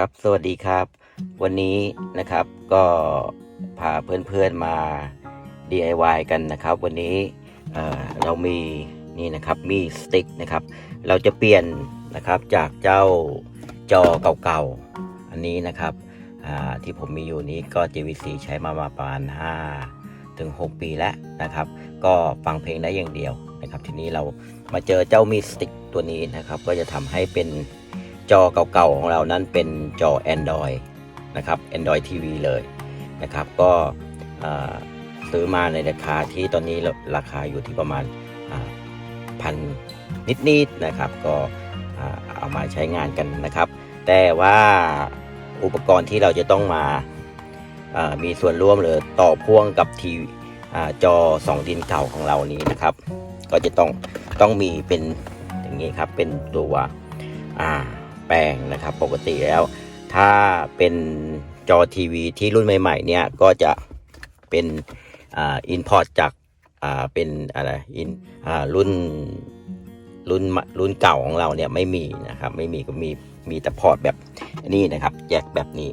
ครับ สวัสดีครับ วันนี้นะครับก็พาเพื่อนๆมา DIY กันนะครับ วันนี้เเรามีนี่นะครับมีสติ๊กนะครับ เราจะเปลี่ยนนะครับจากเจ้าจอเก่าๆอันนี้นะครับอ่าที่ผมมีอยู่นี้ก็ JVC ใช้มาประมาณ5ถึง6ปีแล้วนะครับ ก็ฟังเพลงได้อย่างเดียวนะครับ ทีนี้เรามาเจอเจ้ามีสติ๊กตัวนี้นะครับ ก็จะทำให้เป็น จอเก่าๆของเรานั้นเป็นจอ Android นะครับ Android TV เลยนะครับ ก็ซื้อมาในราคาที่ตอนนี้ราคาอยู่ที่ประมาณพันนิดๆนะครับ ก็เอามาใช้งานกันนะครับ แต่ว่าอุปกรณ์ที่เราจะต้องมาามีส่วนร่วมหรือต่อพ่วงกับทีวีอ่าจอ2ดินเก่าของเรานี้นะครับ ก็จะต้องต้องมีเป็นอย่างนี้ครับเป็นตัวอ่า แปลงนะครับ ปกติแล้ว ถ้าเป็นจอทีวีที่รุ่นใหม่ๆเนี่ยก็จะเป็นอ่าอินพอร์ตจากอ่าเป็นอะไรอินอ่ารุ่นรุ่นรุ่นเก่าของเราเนี่ยไม่มีนะครับไม่มีก็มีมีแต่พอร์ตแบบนี้นะครับแยกแบบนี้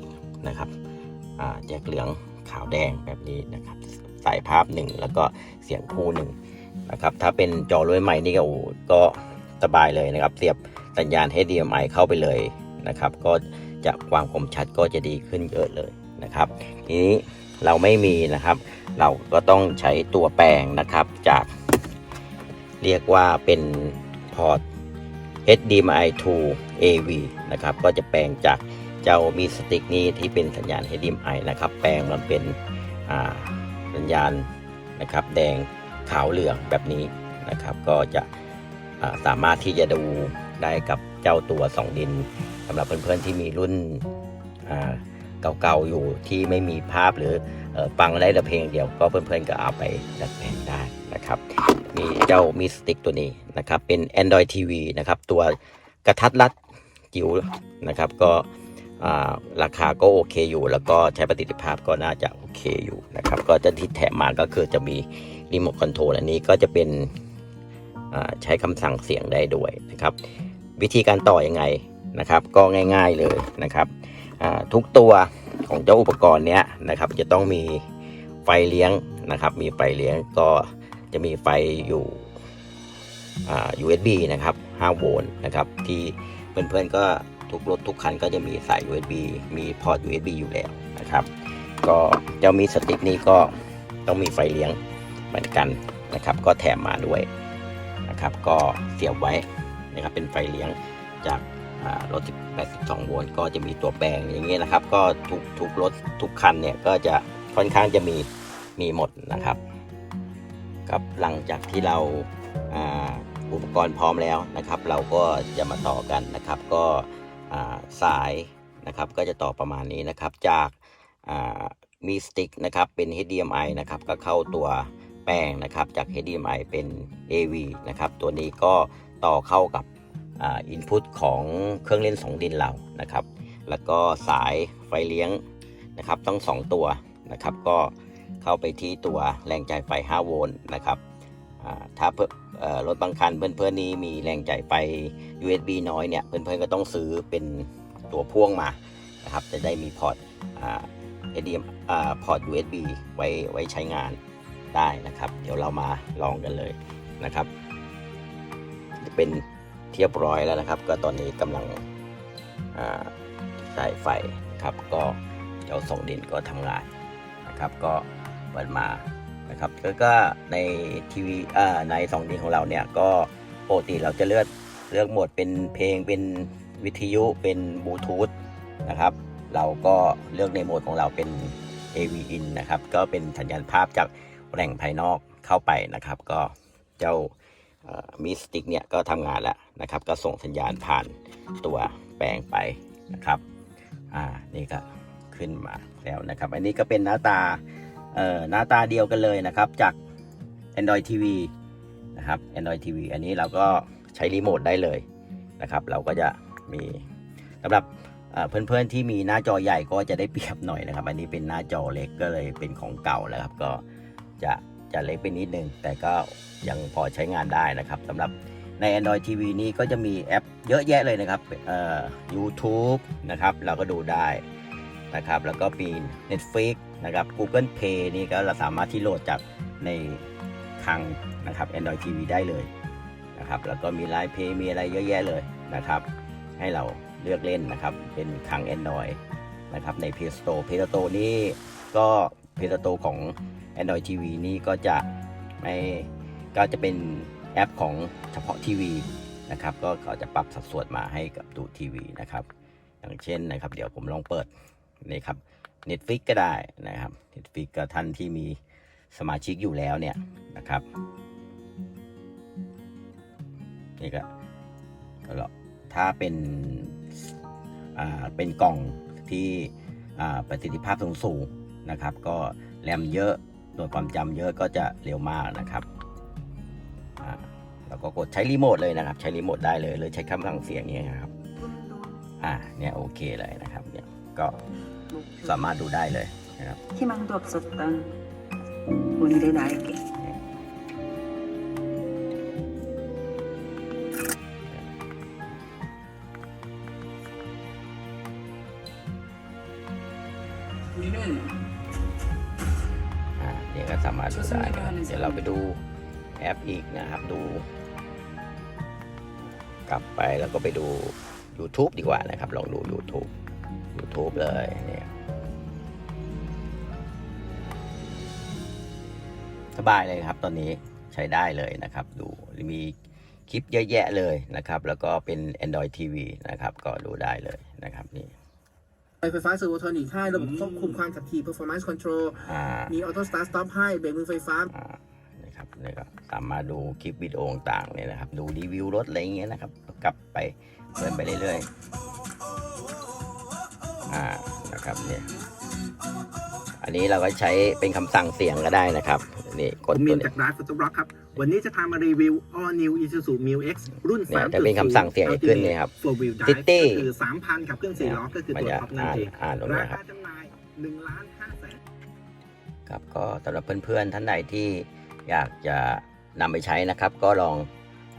นะครับอ่าแยกเหลืองขาวแดงแบบนี้นะครับสายภาพหนึ่งแล้วก็เสียงพูหนึ่งนะครับถ้าเป็นจอรุ่นใหม่นี่ก็โอ้ก็ สบายเลยนะครับ เสียบสัญญาณ HDMI เข้าไปเลยนะครับ ก็จะความคมชัดก็จะดีขึ้นเยอะเลยนะครับ ทีนี้เราไม่มีนะครับ เราก็ต้องใช้ตัวแปลงนะครับจากเรียกว่าเป็นพอร์ต HDMI to AV นะครับ ก็จะแปลงจากเจ้ามีสติกนี้ที่เป็นสัญญาณ HDMI นะครับ แปลงมันเป็นอ่าสัญญาณนะครับ แดงขาวเหลืองแบบนี้นะครับ ก็จะ สามารถที่จะดูได้กับเจ้าตัว 2 ดินสำหรับเพื่อนๆที่มีรุ่นเก่าๆอยู่ที่ไม่มีภาพหรือฟังได้แต่เพลงเดียวก็เพื่อนๆก็เอาไปดัดแปลงได้นะครับ มีเจ้ามีสติกตัวนี้นะครับ เป็น Android TV นะครับ ตัวกระทัดรัดจิ๋วนะครับ ก็ราคาก็โอเคอยู่ แล้วก็ใช้ประสิทธิภาพก็น่าจะโอเคอยู่นะครับ ก็จะที่แถมมาก็คือจะมีรีโมทคอนโทรลอันนี้ก็จะเป็น ใช้คำสั่งเสียงได้ด้วยนะครับ วิธีการต่อยังไงนะครับ ก็ง่าย ๆเลยนะครับทุกตัวของเจ้าอุปกรณ์เนี้ยนะครับ จะต้องมีไฟเลี้ยงนะครับ มีไฟเลี้ยงก็จะมีไฟอยู่อ่า USB นะครับ 5 โวลต์นะครับ ที่เพื่อนๆก็ทุกรถทุกคันก็จะมีสาย USB มีพอร์ต USB อยู่แล้วนะครับ ก็เจ้ามีสติ๊กนี้ก็ต้องมีไฟเลี้ยงเหมือนกันนะครับ ก็แถมมาด้วย นะครับ ก็เสียบไว้นะครับเป็นไฟเลี้ยงจากรถ82โวลต์ก็จะมีตัวแปลงอย่างเงี้ยนะครับ ก็ทุกทุกรถทุกคันเนี่ยก็จะค่อนข้างจะมีมีหมดนะครับครับหลังจากที่เราอุปกรณ์พร้อมแล้วนะครับ เราก็จะมาต่อกันนะครับ ก็สายนะครับก็จะต่อประมาณนี้นะครับจากามีสติ๊กนะครับเป็น HDMI นะครับก็เข้าตัว แป้งนะครับจาก HDMI เป็น AV นะครับตัวนี้ก็ต่อเข้ากับอินพุตของเครื่องเล่น 2 ดินเรานะครับ แล้วก็สายไฟเลี้ยงนะครับต้อง 2 ตัวนะครับ ก็เข้าไปที่ตัวแรงจ่ายไฟ 5 โวลต์นะครับถ้าเพื่อรถบางคันเพื่อนๆนี้มีแรงจ่ายไฟ USB น้อยเนี่ยเพื่อนๆก็ต้องซื้อเป็นตัวพ่วงมานะครับจะได้มีพอร์ตอ่า HDMI พอร์ต USB ไว้ไว้ใช้งาน ได้นะครับ เดี๋ยวเรามาลองกันเลยนะครับ เป็นเทียบร้อยแล้วนะครับ ก็ตอนนี้กำลังใส่ไฟครับ ก็เจ้าส่งดินก็ทำงานนะครับ ก็เปิดมานะครับแล้วก็ในทีวีในสองดีของเราเนี่ยก็ปกติเราจะเลือกเลือกโหมดเป็นเพลงเป็นวิทยุเป็นบลูทูธนะครับ เราก็เลือกในโหมดของเราเป็น AV in นะครับ ก็เป็นสัญญาณภาพจาก แหล่งภายนอกเข้าไปนะครับ ก็เจ้ามีสติกเนี่ยก็ทำงานแล้วนะครับ ก็ส่งสัญญาณผ่านตัวแปลงไปนะครับอ่านี่ก็ขึ้นมาแล้วนะครับ อันนี้ก็เป็นหน้าตาเอ่อหน้าตาเดียวกันเลยนะครับจาก Android TV นะครับ Android TV อันนี้เราก็ใช้รีโมทได้เลยนะครับ เราก็จะมีสำหรับเพื่อนๆที่มีหน้าจอใหญ่ก็จะได้เปรียบหน่อยนะครับ อันนี้เป็นหน้าจอเล็กก็เลยเป็นของเก่าแล้วครับก็ จะจะเล็กไปนิดนึง แต่ก็ยังพอใช้งานได้นะครับสำหรับใน Android TV นี้ก็จะมีแอปเยอะแยะเลยนะครับเอ่อ YouTube นะครับเราก็ดูได้นะครับแล้วก็มี Netflix นะครับ Google Play นี่ก็เราสามารถที่โหลดจากในคลังนะครับ Android TV ได้เลยนะครับแล้วก็มี Line Pay มีอะไรเยอะแยะเลยนะครับให้เราเลือกเล่นนะครับเป็นคลัง Android นะครับใน Play Store Play Store นี่ก็ Play Store ของ Android TV นี่ก็จะไม่ก็จะเป็นแอปของเฉพาะทีวีนะครับก็เขาจะปรับสัดส่วนมาให้กับดูทีวีนะครับ อย่างเช่นนะครับเดี๋ยวผมลองเปิดนี่ครับ Netflix ก็ได้นะครับ Netflix กับท่านที่มีสมาชิกอยู่แล้วเนี่ยนะครับนี่ก็ก็แล้วถ้าเป็นอ่าเป็นกล่องที่อ่าประสิทธิภาพสูง นะครับ ก็แรมเยอะหน่วยความจำเยอะก็จะเร็วมากนะครับแล้วก็กดใช้รีโมทเลยนะครับ ใช้รีโมทได้เลยเลยใช้คำสั่งเสียงนี้ครับอ่าเนี่ยโอเคเลยนะครับเนี่ยก็สามารถดูได้เลยนะครับที่มันดบสดตันวันนี้ได้ได้ นี่ยก็สามารถดูได้นะครับเดี๋ยวเราไปดูแอปอีกนะครับดู กลับไปแล้วก็ไปดู YouTube ดีกว่านะครับ ลองดู YouTube YouTube เลยเนี่ยสบายเลยครับตอนนี้ใช้ได้เลยนะครับ ดูมีคลิปเยอะแยะเลยนะครับ แล้วก็เป็น Android TV นะครับ ก็ดูได้เลยนะครับนี่ ไฟฟ้าเซอร์โวโทนิกให้ระบบควบคุมความขับขี่ performance control อ่ามีออโต้สตาร์ทสต็อปให้เบรกมือไฟฟ้า อ่านี่ครับนี่ก็สามารถดูคลิปวิดีโอต่างๆเนี่ยนะครับ ดูรีวิวรถอะไรอย่างเงี้ยนะครับ กลับไปเดินไปเรื่อยๆอ่านะครับเนี่ยอันนี้เราก็ใช้เป็นคำสั่งเสียงก็ได้นะครับ นี่กผดมตัมิวนนี้จากร้านฟ o ต o บล็อกครับ วันนี้จะพามารีวิว all new Isuzu Mu X รุ่นเนี่ย3.0 จะเป็นคำสั่งเสียงให้ขึ้นเนี่ยครับ4 wheel drive City ก็คือ 3,000 กับเครื่อง4ล้อก็คือมันตัวจะท็อปนั่นอ่านเองอ่านตรงรานี้คคารับ จำหน่าย1ล้าน5แสน ครับก็สำหรับเพื่อนๆท่านใดที่อยากจะนำไปใช้นะครับ ก็ลอง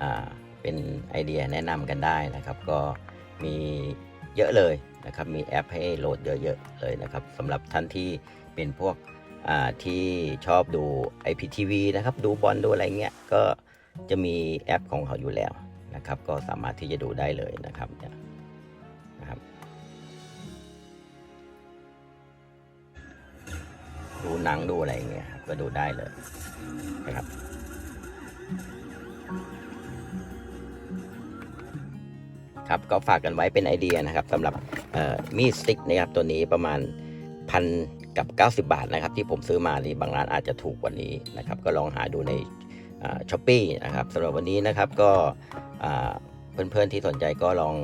อาเป็นไอเดียแนะนำกันได้นะครับ ก็มีเยอะเลยนะครับ มีแอปให้โหลดเยอะๆเลยนะครับสำหรับท่านที่เป็นพวกอ่า ที่ชอบดู IPTV นะครับ ดูบอลดูอะไรเงี้ย ก็จะมีแอปของเขาอยู่แล้วนะครับ ก็สามารถที่จะดูได้เลยนะครับเนี่ยนะครับ ดูหนังดูอะไรเงี้ยครับก็ดูได้เลยนะครับครับก็ฝากกันไว้เป็นไอเดียนะครับสำหรับมีดสติ๊กนะครับตัวนี้ประมาณพัน กับ 90 บาทนะครับที่ผมซื้อมานี่บางร้านอาจจะถูกกว่านี้นะครับก็ลองหาดูในช้อปปี้นะครับสำหรับวันนี้นะครับก็อ่าเพื่อนๆที่สนใจก็ลอง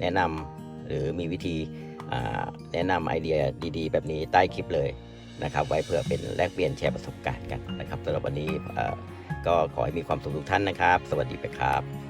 แนะนำหรือมีวิธีแนะนำไอเดียดีๆ แบบนี้ใต้คลิปเลยนะครับไว้เพื่อเป็นแลกเปลี่ยนแชร์ประสบการณ์กันนะครับสำหรับวันนี้ก็ขอให้มีความสุขทุกท่านนะครับ สวัสดีไปครับ